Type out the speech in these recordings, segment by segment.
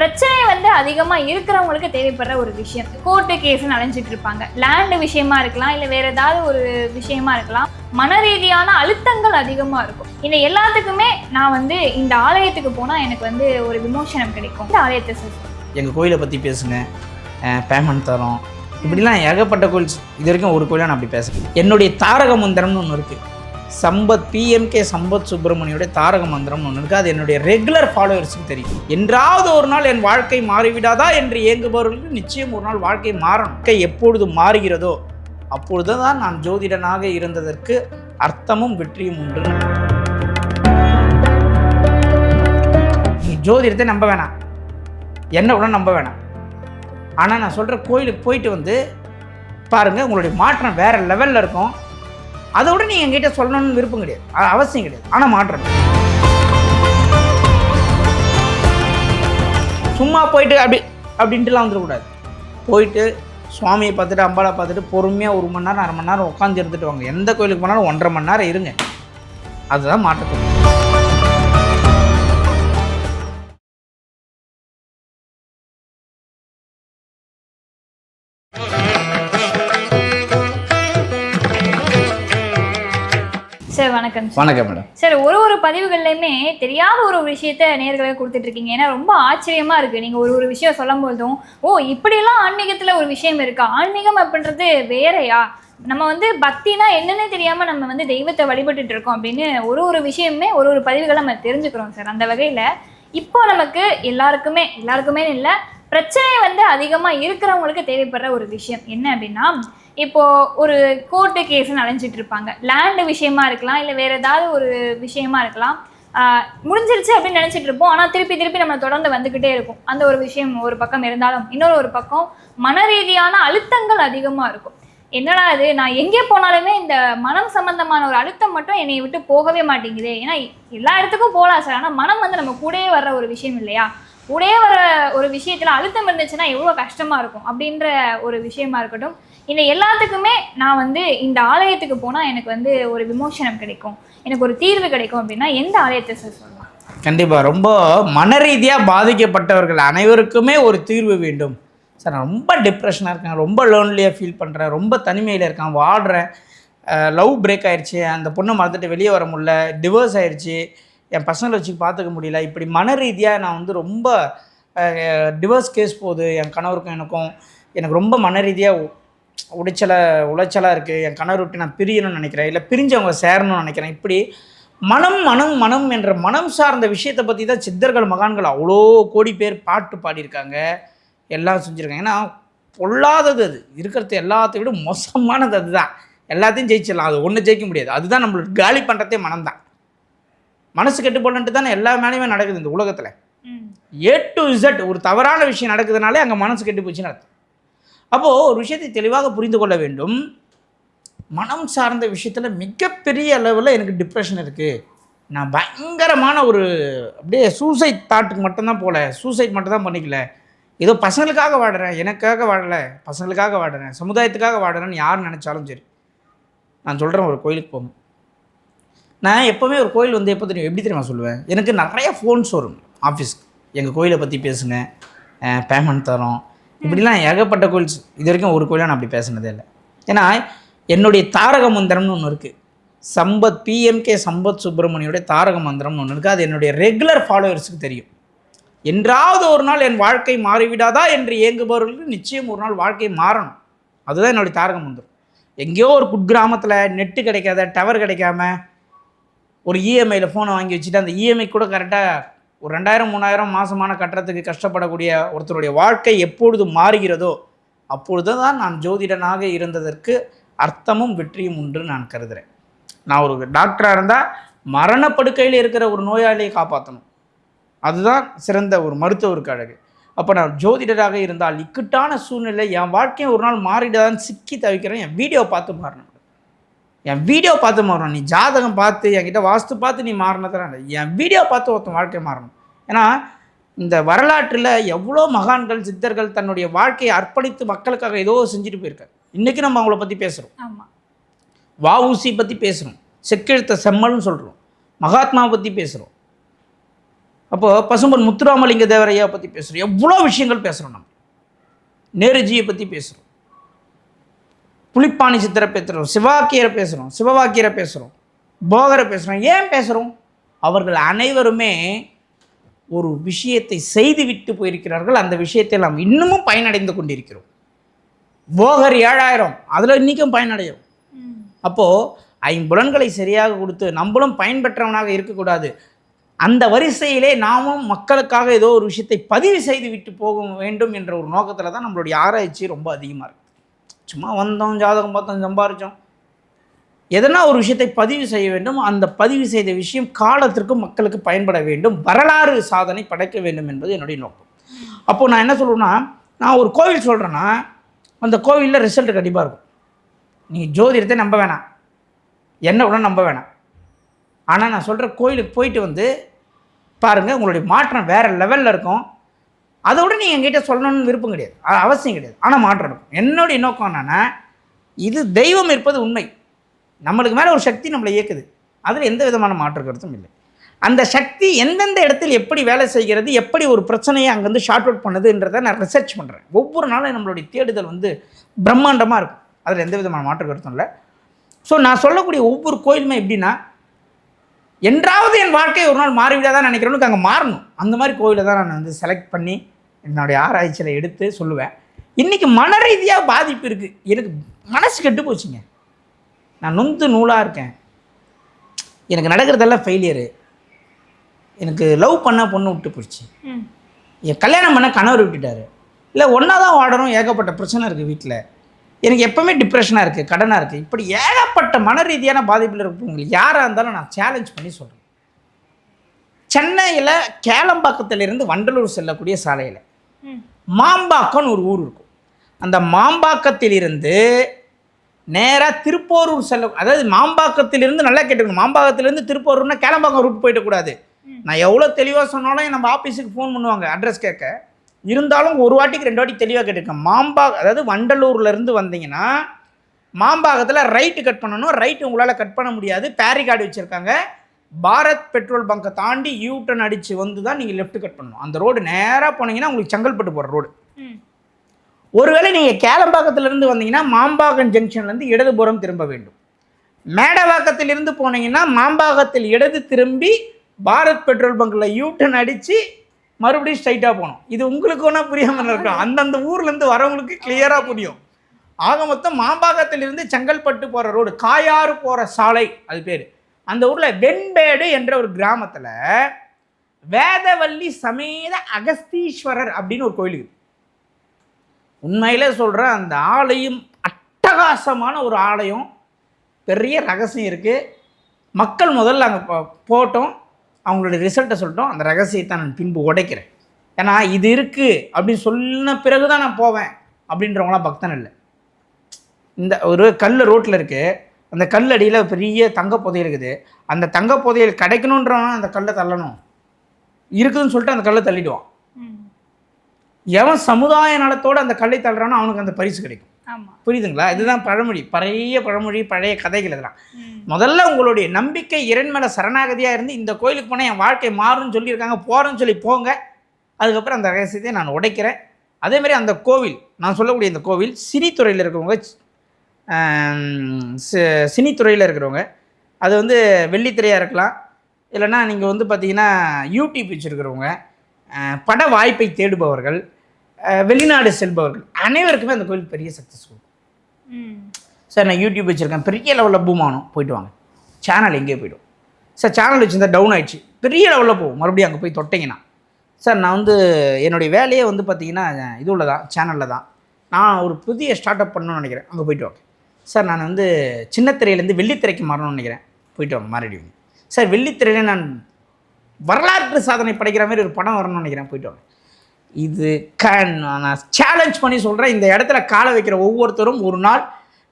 பிரச்சனை வந்து அதிகமாக இருக்கிறவங்களுக்கு தேவைப்படுற ஒரு விஷயம். கோர்ட்டு கேஸ்னு அலைஞ்சிட்டு இருப்பாங்க. லேண்டு விஷயமா இருக்கலாம் இல்லை வேற ஏதாவது ஒரு விஷயமா இருக்கலாம். மன ரீதியான அழுத்தங்கள் அதிகமாக இருக்கும். இந்த எல்லாத்துக்குமே நான் வந்து இந்த ஆலயத்துக்கு போனால் எனக்கு வந்து ஒரு விமோசனம் கிடைக்கும். இந்த ஆலயத்தை சொல்லு. எங்கள் கோயிலை பற்றி பேசுங்க. பேமெண்ட் தரோம். இப்படிலாம் ஏகப்பட்ட கோயில் இது வரைக்கும் ஒரு கோயிலாக நான் அப்படி பேசுகிறேன் என்னுடைய தாரக மந்திரம்னு ஒன்று இருக்குது சம்பத் பிஎம்கே சம்பத் சுப்பிரமணியோடைய தாரக மந்திரம்னு ஒன்று இருக்குது அது என்னுடைய ரெகுலர் ஃபாலோவர்ஸுக்கு தெரியும். என்றாவது ஒரு நாள் என் வாழ்க்கை மாறிவிடாதா என்று இயங்குபவர்களுக்கு நிச்சயம் ஒரு நாள் வாழ்க்கை மாறணும். வாழ்க்கை எப்பொழுது மாறுகிறதோ அப்பொழுது தான் நான் ஜோதிடனாக இருந்ததற்கு அர்த்தமும் வெற்றியும் உண்டு. நீ ஜோதிடத்தை நம்ப வேணாம். என்ன கூட நம்ப வேணாம். ஆனால் நான் சொல்கிற கோயிலுக்கு போயிட்டு வந்து பாருங்கள் உங்களுடைய மாற்றம் வேறு லெவலில் இருக்கும். அதை விட நீங்கள் எங்கிட்ட சொல்லணும்னு விருப்பம் கிடையாது. அவசியம் கிடையாது. ஆனால் மாற்றம் சும்மா போயிட்டு அப்படி அப்படின்ட்டுலாம் வந்துடக்கூடாது. போயிட்டு சுவாமியை பார்த்துட்டு அம்பாளை பார்த்துட்டு பொறுமையாக ஒரு மணி நேரம் அரை மணி நேரம் உட்காந்து இருந்துட்டு வாங்க. எந்த கோயிலுக்கு போனாலும் ஒன்றரை மணி நேரம் இருங்க. அதுதான் மாற்றத்துக்கு. வணக்கம் சார். வணக்கம் மேடம் சார் ஒரு ஒரு பதிவுகள்லையுமே தெரியாத ஒரு விஷயத்த நேர்களுக்கு கொடுத்துட்டு இருக்கீங்க ஏன்னா ரொம்ப ஆச்சரியமா இருக்கு. நீங்க ஒரு ஒரு விஷயம் சொல்லும் போதும் ஓ இப்படியெல்லாம் ஆன்மீகத்துல ஒரு விஷயம் இருக்கா? ஆன்மீகம் அப்படின்றது வேறயா? நம்ம வந்து பக்தினா என்னன்னே தெரியாம நம்ம வந்து தெய்வத்தை வழிபட்டுட்டு இருக்கோம் அப்படின்னு ஒரு ஒரு விஷயமே ஒரு ஒரு பதிவுகளை நம்ம தெரிஞ்சுக்கிறோம் சார் அந்த வகையில இப்போ நமக்கு எல்லாருக்குமே எல்லாருக்குமே இல்லை பிரச்சனை வந்து அதிகமா இருக்கிறவங்களுக்கு தேவைப்படுற ஒரு விஷயம் என்ன அப்படின்னா இப்போ ஒரு கோர்ட்டு கேஸ் அலைஞ்சிட்டு இருப்பாங்க. லேண்டு விஷயமா இருக்கலாம் இல்லை வேற ஏதாவது ஒரு விஷயமா இருக்கலாம். முடிஞ்சிருச்சு அப்படின்னு நினச்சிட்டு இருப்போம். ஆனால் திருப்பி திருப்பி நம்ம தொடர்ந்து வந்துக்கிட்டே இருக்கும். அந்த ஒரு விஷயம் ஒரு பக்கம் இருந்தாலும் இன்னொரு ஒரு பக்கம் மன ரீதியான அழுத்தங்கள் அதிகமாக இருக்கும். என்னடா இது? நான் எங்கே போனாலுமே இந்த மனம் சம்பந்தமான ஒரு அழுத்தம் மட்டும் என்னை விட்டு போகவே மாட்டேங்குதே. ஏன்னா எல்லா இடத்துக்கும் போகலாம் சார். ஆனால் மனம் வந்து நம்ம கூடயே வர்ற ஒரு விஷயம் இல்லையா? கூடயே வர ஒரு விஷயத்தில் அழுத்தம் இருந்துச்சுன்னா எவ்வளோ கஷ்டமாக இருக்கும் அப்படின்ற ஒரு விஷயமா இருக்கட்டும். இந்த எல்லாத்துக்குமே நான் வந்து இந்த ஆலயத்துக்கு போனால் எனக்கு வந்து ஒரு விமோசனம் கிடைக்கும். எனக்கு ஒரு தீர்வு கிடைக்கும் அப்படின்னா எந்த ஆலயத்தை சார் சொல்லலாம் கண்டிப்பாக ரொம்ப மன ரீதியாக பாதிக்கப்பட்டவர்கள் அனைவருக்குமே ஒரு தீர்வு வேண்டும். சார் நான் ரொம்ப டிப்ரெஷனாக இருக்கேன். ரொம்ப லோன்லியாக ஃபீல் பண்ணுறேன் ரொம்ப தனிமையில் இருக்கேன். வாடுறேன். லவ் பிரேக் ஆயிடுச்சு அந்த பொண்ணை மறந்துட்டு வெளியே வர முடியல. டிவோர்ஸ் ஆயிடுச்சு என் பசங்களை வச்சு பார்த்துக்க முடியல. இப்படி மன ரீதியாக நான் வந்து ரொம்ப டிவோர்ஸ் கேஸ் போகுது. என் கணவருக்கும் எனக்கும். எனக்கு ரொம்ப மன ரீதியாக உடைச்சலை உளைச்சலாக இருக்குது என் கணவர் விட்டு நான் பிரியணும்னு நினைக்கிறேன் இல்லை பிரிஞ்சவங்க சேரணும்னு நினைக்கிறேன். இப்படி மனம் மனம் மனம் என்ற மனம் சார்ந்த விஷயத்தை பற்றி தான் சித்தர்கள் மகான்கள் அவ்வளோ கோடி பேர் பாட்டு பாடியிருக்காங்க. எல்லாம் செஞ்சுருக்காங்க. ஏன்னா பொல்லாதது அது. இருக்கிறது எல்லாத்தையும் விட மோசமானது அதுதான். எல்லாத்தையும் ஜெயிச்சிடலாம். அது ஒன்று ஜெயிக்க முடியாது. அதுதான் நம்மளுக்கு காலி பண்ணுறதே மனம்தான் மனசு கெட்டு போனன்ட்டு தானே எல்லா மேலேயுமே நடக்குது இந்த உலகத்தில். ஏ டு இசட் ஒரு தவறான விஷயம் நடக்குதுனாலே அங்கே மனசு கெட்டு போச்சுன்னு அர்த்தம். அப்போது ஒரு விஷயத்தை தெளிவாக புரிந்து கொள்ள வேண்டும். மனம் சார்ந்த விஷயத்தில் மிகப்பெரிய அளவில் எனக்கு டிப்ரெஷன் இருக்குது நான் பயங்கரமான ஒரு அப்படியே சூசைட் தாட்டுக்கு மட்டும்தான் போகல சூசைட் மட்டும் தான் பண்ணிக்கல. ஏதோ பசங்களுக்காக வாடுறேன் எனக்காக வாடலை பசங்களுக்காக வாடுறேன் சமுதாயத்துக்காக வாடுறேன்னு யார் நினச்சாலும் சரி. நான் சொல்கிறேன் ஒரு கோயிலுக்கு போகணும் நான் எப்போவுமே ஒரு கோயில் வந்து எப்போ தெரியும் எப்படி தெரியுமா சொல்லுவேன்? எனக்கு நிறைய ஃபோன்ஸ் வரும் ஆஃபீஸ்க்கு எங்கள் கோயிலை பற்றி பேசுங்க பேமெண்ட் தரோம். இப்படிலாம் ஏகப்பட்ட கோயில்ஸ் இது வரைக்கும் ஒரு கோயிலாக நான் அப்படி பேசினதே இல்லை. ஏன்னா என்னுடைய தாரக மந்திரம்னு ஒன்று இருக்குது சம்பத் பிஎம்கே சம்பத் சுப்பிரமணியோடைய தாரக மந்திரம்னு ஒன்று இருக்குது அது என்னுடைய ரெகுலர் ஃபாலோவர்ஸுக்கு தெரியும். என்றாவது ஒரு நாள் என் வாழ்க்கை மாறிவிடாதா என்று இயங்குபவர்களுக்கு நிச்சயம் ஒரு நாள் வாழ்க்கை மாறணும். அதுதான் என்னுடைய தாரக மந்திரம். எங்கேயோ ஒரு குட்கிராமத்தில் நெட்டு கிடைக்காத டவர் கிடைக்காம ஒரு இஎம்ஐயில் ஃபோனை வாங்கி வச்சுட்டு அந்த இஎம்ஐ கூட கரெக்டாக ஒரு ரெண்டாயிரம் மூணாயிரம் மாதமான கட்டுறதுக்கு கஷ்டப்படக்கூடிய ஒருத்தருடைய வாழ்க்கை எப்பொழுது மாறுகிறதோ அப்பொழுது தான் நான் ஜோதிடனாக இருந்ததற்கு அர்த்தமும் வெற்றியும் உண்டு நான் கருதுகிறேன் நான் ஒரு டாக்டராக இருந்தால் மரணப்படுக்கையில் இருக்கிற ஒரு நோயாளியை காப்பாற்றணும் அதுதான் சிறந்த ஒரு மருத்துவருக்கு அழகு. அப்போ நான் ஜோதிடராக இருந்தால் இக்கட்டான சூழ்நிலை என் வாழ்க்கையை ஒரு நாள் மாறிடாதான்னு சிக்கி தவிக்கிறேன். என் வீடியோ பார்த்து மாறணும். என் வீடியோ பார்த்து மாறணும். நீ ஜாதகம் பார்த்து என்கிட்ட வாஸ்து பார்த்து நீ மாறினதான் என் வீடியோ பார்த்து ஒருத்தன் வாழ்க்கை மாறணும். ஏன்னா இந்த வரலாற்றில் எவ்வளோ மகான்கள் சித்தர்கள் தன்னுடைய வாழ்க்கையை அர்ப்பணித்து மக்களுக்காக ஏதோ செஞ்சுட்டு போயிருக்காரு இன்றைக்கி நம்ம அவங்கள பற்றி பேசுகிறோம் ஆமா. வஉசி பற்றி பேசுகிறோம் செக்கெழுத்த செம்மல்னு சொல்கிறோம் மகாத்மாவை பற்றி பேசுகிறோம் அப்போது பசும்பன் முத்துராமலிங்க தேவரையா பற்றி பேசுகிறோம் எவ்வளோ விஷயங்கள் பேசுகிறோம் நம்ம. நேருஜியை பற்றி பேசுகிறோம் புலிப்பாணி சித்தரை பேசுகிறோம் சிவாக்கியரை பேசுகிறோம் சிவவாக்கியரை பேசுகிறோம் போகரை பேசுகிறோம் ஏன் பேசுகிறோம் அவர்கள் அனைவருமே ஒரு விஷயத்தை செய்துவிட்டு போயிருக்கிறார்கள். அந்த விஷயத்தை நாம் இன்னமும் பயனடைந்து கொண்டிருக்கிறோம். போகர் ஏழாயிரம் அதில் இன்றைக்கும் பயனடையும். அப்போது ஐம்புலன்களை சரியாக கொடுத்து நம்மளும் பயன்பெற்றவனாக இருக்கக்கூடாது. அந்த வரிசையிலே நாமும் மக்களுக்காக ஏதோ ஒரு விஷயத்தை பதிவு செய்து விட்டு போக வேண்டும் என்ற ஒரு நோக்கத்தில் தான் நம்மளுடைய ஆராய்ச்சி ரொம்ப அதிகமாக இருக்குது சும்மா வந்தோம் ஜாதகம் பார்த்தோம் சம்பாரித்தோம் எதனா ஒரு விஷயத்தை பதிவு செய்ய வேண்டும். அந்த பதிவு செய்த விஷயம் காலத்திற்கு மக்களுக்கு பயன்பட வேண்டும். வரலாறு சாதனை படைக்க வேண்டும் என்பது என்னுடைய நோக்கம். அப்போது நான் என்ன சொல்லுவேன்னா நான் ஒரு கோவில் சொல்கிறேன்னா அந்த கோவிலில் ரிசல்ட் கண்டிப்பாக இருக்கும். நீங்கள் ஜோதிடத்தை நம்ப வேணாம். என்ன கூட நம்ப வேணாம். ஆனால் நான் சொல்கிற கோயிலுக்கு போயிட்டு வந்து பாருங்கள் உங்களுடைய மாற்றம் வேறு லெவலில் இருக்கும். அதை விட நீங்கள் எங்கிட்ட சொல்லணும்னு விருப்பம் கிடையாது. அவசியம் கிடையாது. ஆனால் மாற்றம் இருக்கும் என்னுடைய நோக்கம் என்னென்னா இது தெய்வம் இருப்பது உண்மை. நம்மளுக்கு மேலே ஒரு சக்தி நம்மளை இயக்குது. அதில் எந்த விதமான மாற்று கருத்தும் இல்லை. அந்த சக்தி எந்தெந்த இடத்தில் எப்படி வேலை செய்கிறது எப்படி ஒரு பிரச்சனையை அங்கேருந்து ஷார்ட் அவுட் பண்ணுதுன்றதை நான் ரிசர்ச் பண்ணுறேன் ஒவ்வொரு நாளும் நம்மளுடைய தேடுதல் வந்து பிரம்மாண்டமாக இருக்கும். அதில் எந்த விதமான மாற்று கருத்தும் இல்லை. ஸோ நான் சொல்லக்கூடிய ஒவ்வொரு கோயிலுமே எப்படின்னா என்றாவது என் வாழ்க்கை ஒரு நாள் மாறிவிடாதான் நினைக்கிறவனுக்கு அங்கே மாறணும். அந்த மாதிரி கோயிலை தான் நான் வந்து செலக்ட் பண்ணி என்னுடைய ஆராய்ச்சியில் எடுத்து சொல்லுவேன். இன்றைக்கி மன ரீதியாக பாதிப்பு இருக்குது எனக்கு மனசு கெட்டு போச்சுங்க. நான் நொந்து நூலாக இருக்கேன். எனக்கு நடக்கிறதெல்லாம் ஃபெயிலியரு எனக்கு லவ் பண்ண பொண்ணு விட்டு போயிடுச்சு. என் கல்யாணம் பண்ண கணவர் விட்டுட்டாரு. இல்லை ஒன்றா தான் வாடணும் ஏகப்பட்ட பிரச்சனை இருக்குது வீட்டில் எனக்கு எப்போவுமே டிப்ரெஷனாக இருக்குது கடனாக இருக்குது இப்படி ஏகப்பட்ட மன ரீதியான பாதிப்பில் இருக்கவங்களுக்கு யாராக இருந்தாலும் நான் சேலஞ்ச் பண்ணி சொல்கிறேன் சென்னையில் கேளம்பாக்கத்திலிருந்து வண்டலூர் செல்லக்கூடிய சாலையில். மாம்பாக்கம்னு ஒரு ஊர் இருக்கும். அந்த மாம்பாக்கத்திலிருந்து நேராக திருப்போரூர் செல்ல அதாவது மாம்பாக்கத்திலிருந்து நல்லா கேட்டுக்கணும். மாம்பாக்கத்திலிருந்து திருப்போரூர்னா கேளம்பாக்கம் ரூட் போயிடக்கூடாது நான் எவ்வளோ தெளிவாக சொன்னாலும் நம்ம ஆஃபீஸுக்கு ஃபோன் பண்ணுவாங்க அட்ரஸ் கேட்க. இருந்தாலும் ஒரு வாட்டிக்கு ரெண்டு வாட்டி தெளிவாக கேட்டிருக்கேன் மாம்பா அதாவது வண்டலூர்லேருந்து வந்தீங்கன்னா மாம்பாக்கத்தில் ரைட்டு கட் பண்ணணும். ரைட்டு உங்களால் கட் பண்ண முடியாது. பேரிகார்டு வச்சுருக்காங்க. பாரத் பெட்ரோல் பங்கை தாண்டி யூ டர்ன் அடித்து வந்து தான் நீங்கள் லெஃப்ட் கட் பண்ணணும். அந்த ரோடு நேராக போனீங்கன்னா உங்களுக்கு செங்கல்பட்டு போகிற ரோடு. ஒருவேளை நீங்கள் கேளம்பாக்கத்திலிருந்து வந்தீங்கன்னா மாம்பாக்கம் ஜங்ஷன்லேருந்து இடதுபுறம் திரும்ப வேண்டும். மேடவாக்கத்திலிருந்து போனீங்கன்னா மாம்பாக்கத்தில் இடது திரும்பி பாரத் பெட்ரோல் பங்கில் யூட்டன் அடித்து மறுபடியும் ஸ்ட்ரைட்டாக போகணும். இது உங்களுக்கு ஒன்றா புரியாமல் இருக்கும். அந்தந்த ஊர்லேருந்து வரவங்களுக்கு கிளியராக புரியும். ஆக மொத்தம் மாம்பாக்கத்திலிருந்து செங்கல்பட்டு போகிற ரோடு காயாறு போகிற சாலை அது பேர். அந்த ஊரில் வெண்பேடு என்ற ஒரு கிராமத்தில் வேதவல்லி சமேத அகஸ்தீஸ்வரர் அப்படின்னு ஒரு கோயில் இருக்குது உண்மையிலே சொல்கிற அந்த ஆலயம் அட்டகாசமான ஒரு ஆலயம். பெரிய ரகசியம் இருக்குது மக்கள் முதல்ல அங்கே போட்டோம். அவங்களுடைய ரிசல்ட்டை சொல்லிட்டோம். அந்த ரகசியத்தை நான் பின்பு உடைக்கிறேன். ஏன்னா இது இருக்குது அப்படின்னு சொன்ன பிறகு தான் நான் போவேன் அப்படின்றவங்களாம் பக்தன் இல்லை. இந்த ஒரு கல் ரோட்டில் இருக்குது அந்த கல் அடியில் பெரிய தங்க புதையல் இருக்குது. அந்த தங்க புதையல் கிடைக்கணுன்றவன் அந்த கல்லை தள்ளணும். இருக்குதுன்னு சொல்லிட்டு அந்த கல்லை தள்ளிடுவான். எவன் சமுதாய நலத்தோடு அந்த கல்லை தள்ளுறானோ அவனுக்கு அந்த பரிசு கிடைக்கும். புரியுதுங்களா? இதுதான் பழமொழி. பழைய பழமொழி பழைய கதைகள் இதெல்லாம். முதல்ல உங்களுடைய நம்பிக்கை மேலே சரணாகதியாக இருந்து இந்த கோயிலுக்கு போனால் என் வாழ்க்கை மாறும்னு சொல்லியிருக்காங்க போகிறேன்னு சொல்லி போங்க. அதுக்கப்புறம் அந்த ரகசியத்தை நான் உடைக்கிறேன். அதே மாதிரி அந்த கோவில் நான் சொல்லக்கூடிய இந்த கோவில் சினித்துறையில் இருக்கிறவங்க சினித்துறையில் இருக்கிறவங்க. அது வந்து வெள்ளித்திரையாக இருக்கலாம். இல்லைன்னா நீங்கள் வந்து பார்த்தீங்கன்னா யூடியூப் வச்சுருக்கிறவங்க. பட வாய்ப்பை தேடுபவர்கள் வெளிநாடு செல்பவர்கள். அனைவருக்குமே அந்த கோவில் பெரிய சக்ஸஸ் கொடுக்கும். சார் நான் யூடியூப் வச்சுருக்கேன். பெரிய லெவலில் பூம் ஆகணும். போயிட்டு வாங்க. சேனல் எங்கேயோ போய்டும். சார் சேனல் வச்சுருந்தா டவுன் ஆயிடுச்சு. பெரிய லெவலில் போகும். மறுபடியும் அங்கே போய் தொட்டிங்கன்னா. சார் நான் வந்து என்னுடைய வேலையே வந்து பார்த்தீங்கன்னா இதுவில் தான் சேனலில் தான். நான் ஒரு புதிய ஸ்டார்ட் அப் பண்ணணும்னு நினைக்கிறேன். அங்கே போயிட்டு வாங்க. சார் நான் வந்து சின்ன திரையிலேருந்து வெள்ளித்திரைக்கு மாறணும்னு நினைக்கிறேன். போயிட்டு வாங்க மாறிடுவீங்க சார் வெள்ளித்திரையில நான் வரலாற்று சாதனை படைக்கிற மாதிரி ஒரு படம் வரணும்னு நினைக்கிறேன். போயிட்டு வாங்க. இது க நான் சேலஞ்ச் பண்ணி சொல்கிறேன் இந்த இடத்துல காலை வைக்கிற ஒவ்வொருத்தரும் ஒரு நாள்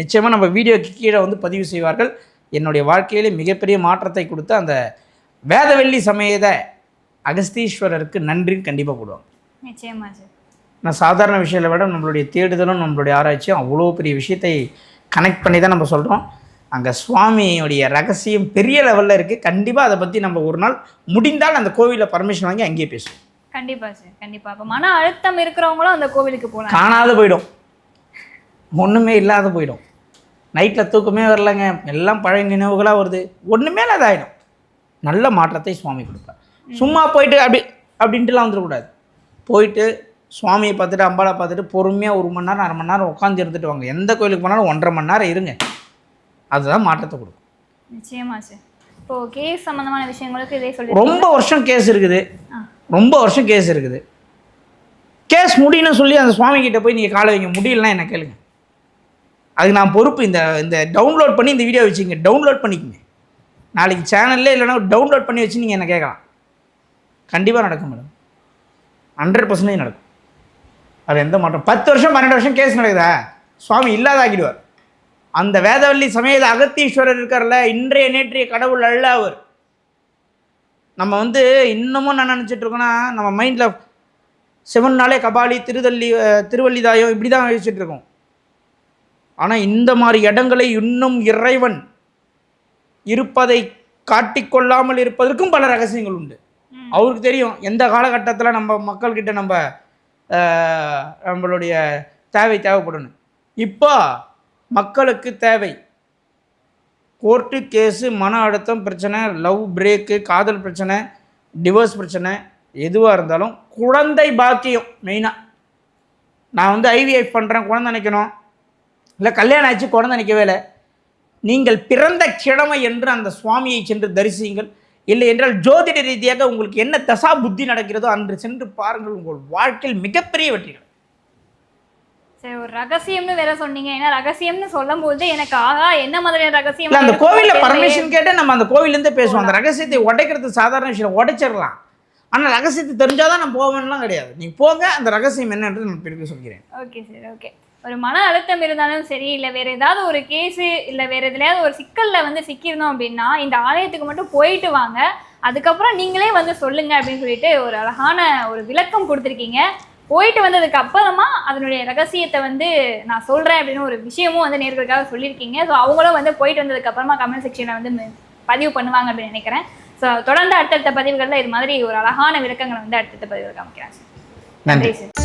நிச்சயமாக நம்ம வீடியோக்கு கீழே வந்து பதிவு செய்வார்கள். என்னுடைய வாழ்க்கையிலே மிகப்பெரிய மாற்றத்தை கொடுத்த அந்த வேதவெள்ளி சமேத அகஸ்தீஸ்வரருக்கு நன்றி கண்டிப்பாக போடுவாங்க. நிச்சயமா சார். நான் சாதாரண விஷயத்தை விட நம்மளுடைய தேடுதலும் நம்மளுடைய ஆராய்ச்சியும் அவ்வளோ பெரிய விஷயத்தை கனெக்ட் பண்ணி தான் நம்ம சொல்கிறோம் அங்கே சுவாமியுடைய ரகசியம் பெரிய லெவலில் இருக்குது கண்டிப்பாக அதை பற்றி நம்ம ஒரு நாள் முடிந்தால் அந்த கோவிலில் பர்மிஷன் வாங்கி அங்கேயே பேசுவோம். கண்டிப்பா சார் கண்டிப்பா. அப்ப மன அழுத்தம் இருக்கிறவங்களும் அந்த கோவிலுக்கு போகலாம். காணாத போயிடும். ஒன்றுமே இல்லாத போயிடும். நைட்டில் தூக்கமே வரலங்க. எல்லாம் பழைய நினைவுகளாக வருது. ஒன்றுமே இல்லாத ஆகிடும் நல்ல மாற்றத்தை சுவாமி கொடுப்பார். சும்மா போயிட்டு அப்படி அப்படின்ட்டுலாம் வந்துடக்கூடாது. போயிட்டு சுவாமியை பார்த்துட்டு அம்பாளை பார்த்துட்டு பொறுமையாக ஒரு மணி நேரம் அரை மணி நேரம் உட்காந்து இருந்துட்டு வாங்க. எந்த கோயிலுக்கு போனாலும் ஒன்றரை மணி நேரம் இருங்க. அதுதான் மாற்றத்தை கொடுக்கும். நிச்சயமா சார் இப்போ கேஸ் சம்பந்தமான விஷயங்களுக்கு இதே சொல்லி ரொம்ப வருஷம் கேஸ் இருக்குது. ரொம்ப வருஷம் கேஸ் இருக்குது. கேஸ் முடியணும்னு சொல்லி அந்த சுவாமி கிட்ட போய் நீங்கள் காலை வைங்க. முடியலன்னா என்ன கேளுங்க. அதுக்கு நான் பொறுப்பு இந்த இந்த டவுன்லோட் பண்ணி இந்த வீடியோ வச்சுங்க டவுன்லோட் பண்ணிக்கங்க. நாளைக்கு சேனல்லே இல்லைன்னா டவுன்லோட் பண்ணி வச்சு நீங்கள் என்ன கேட்கலாம். கண்டிப்பாக நடக்கும் மேடம் ஹண்ட்ரட் பர்சன்டேஜ் நடக்கும். அது எந்த மாற்றம்? பத்து வருஷம் பன்னெண்டு வருஷம் கேஸ் நடக்குதா? சுவாமி இல்லாதாக்கிடுவார். அந்த வேதவல்லி சமேத அகத்தீஸ்வரர் இருக்கார்ல இன்றைய நேற்றைய கடவுள் அல்ல அவர். நம்ம வந்து இன்னமும் நான் நினச்சிட்டு இருக்கோன்னா நம்ம மைண்டில் சிவன் நாளே கபாலி திருதள்ளி அஹ், திருவல்லிதாயம் இப்படி தான் யோசிச்சுட்டு இருக்கோம். ஆனால் இந்த மாதிரி இடங்களை இன்னும் இறைவன் இருப்பதை காட்டிக்கொள்ளாமல் இருப்பதற்கும் பல ரகசியங்கள் உண்டு. அவருக்கு தெரியும் எந்த காலகட்டத்தில் நம்ம மக்கள்கிட்ட நம்ம நம்மளுடைய தேவை தேவைப்படணும். இப்போ மக்களுக்கு தேவை. கோர்ட்டு கேஸு மன அழுத்தம் பிரச்சனை லவ் பிரேக்கு காதல் பிரச்சனை டிவோர்ஸ் பிரச்சனை எதுவாக இருந்தாலும் குழந்தை பாக்கியம் மெயினாக நான் வந்து ஐவிஎஃப் பண்ணுறேன் குழந்தை நினைக்கணும். இல்லை கல்யாணம் ஆச்சு குழந்தை நிற்கவே இல்லை. நீங்கள் பிறந்த கிழமை என்று அந்த சுவாமியை சென்று தரிசியுங்கள். இல்லை என்றால் ஜோதிட ரீதியாக உங்களுக்கு என்ன தசா புத்தி நடக்கிறதோ அன்று சென்று பாருங்கள் உங்கள் வாழ்க்கையில் மிகப்பெரிய வெற்றிகள். சரி ஒரு ரகசியம்னு வேற சொன்னீங்க. ஏன்னா ரகசியம்னு சொல்லும் போது எனக்கு ஆகா என்ன மாதிரியான ரகசியம்? அந்த கோவிலில். பர்மிஷன் கேட்டு நம்ம அந்த கோவிலேருந்தே பேசுவோம். அந்த ரகசியத்தை உடைக்கிறது சாதாரண விஷயம். உடைச்சிடலாம். ஆனால் ரகசியத்தை தெரிஞ்சாதான் நான் போவேன்லாம் கிடையாது. நீங்கள் போங்க அந்த ரகசியம் என்னன்றது நான் பிறகு சொல்கிறேன். Okay sir okay. ஒரு மன அழுத்தம் இருந்தாலும் சரி இல்லை வேற ஏதாவது ஒரு கேஸு இல்லை வேற எதுலையாவது ஒரு சிக்கல்ல வந்து சிக்கியிருந்தோம் அப்படின்னா இந்த ஆலயத்துக்கு மட்டும் போயிட்டு வாங்க. அதுக்கப்புறம் நீங்களே வந்து சொல்லுங்க அப்படின்னு சொல்லிட்டு ஒரு அழகான ஒரு விளக்கம் கொடுத்துருக்கீங்க. போயிட்டு வந்ததுக்கு அப்புறமா அதனுடைய ரகசியத்தை வந்து நான் சொல்றேன் அப்படின்னு ஒரு விஷயமும் வந்து நேர்களுக்காக சொல்லியிருக்கீங்க. ஸோ அவங்களும் வந்து போயிட்டு வந்ததுக்கு அப்புறமா கமெண்ட் செக்ஷனில் வந்து பதிவு பண்ணுவாங்க அப்படின்னு நினைக்கிறேன். ஸோ தொடர்ந்து அடுத்தடுத்த பதிவுகளில் இது மாதிரி ஒரு அழகான விளக்கங்களை வந்து அடுத்தடுத்த பதிவுகள் காமிக்கிறேன். நன்றி. சார்